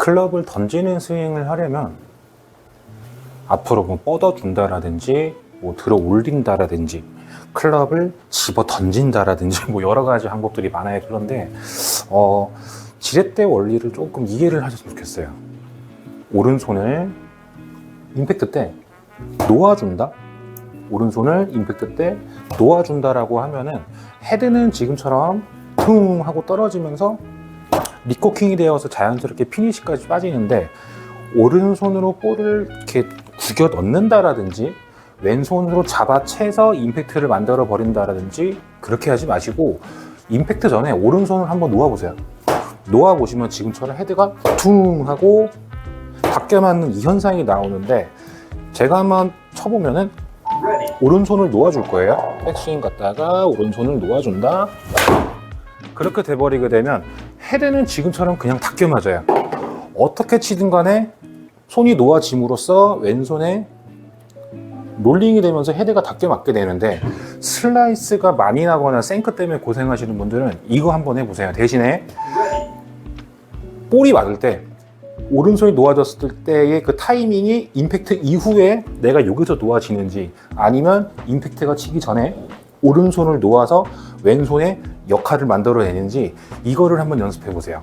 클럽을 던지는 스윙을 하려면 앞으로 뭐 뻗어준다라든지 뭐 들어 올린다라든지 클럽을 집어 던진다라든지 뭐 여러 가지 방법들이 많아요. 그런데 어, 지렛대 원리를 조금 이해를 하셨으면 좋겠어요. 오른손을 임팩트 때 놓아준다. 오른손을 임팩트 때 놓아준다라고 하면은 헤드는 지금처럼 퉁 하고 떨어지면서 리코킹이 되어서 자연스럽게 피니시까지 빠지는데 오른손으로 볼을 이렇게 구겨 넣는다라든지 왼손으로 잡아채서 임팩트를 만들어 버린다라든지 그렇게 하지 마시고 임팩트 전에 오른손을 한번 놓아 보세요. 놓아 보시면 지금처럼 헤드가 퉁 하고 밖에 맞는 이 현상이 나오는데 제가 한번 쳐보면은 오른손을 놓아줄 거예요. 백스윙 갔다가 오른손을 놓아준다. 그렇게 돼버리게 되면 헤드는 지금처럼 그냥 닦여 맞아요. 어떻게 치든 간에 손이 놓아짐으로써 왼손에 롤링이 되면서 헤드가 닦여 맞게 되는데 슬라이스가 많이 나거나 생크 때문에 고생하시는 분들은 이거 한번 해보세요. 대신에 볼이 맞을 때 오른손이 놓아졌을 때의 그 타이밍이 임팩트 이후에 내가 여기서 놓아지는지 아니면 임팩트가 치기 전에 오른손을 놓아서 왼손에 역할을 만들어내는지 이거를 한번 연습해 보세요.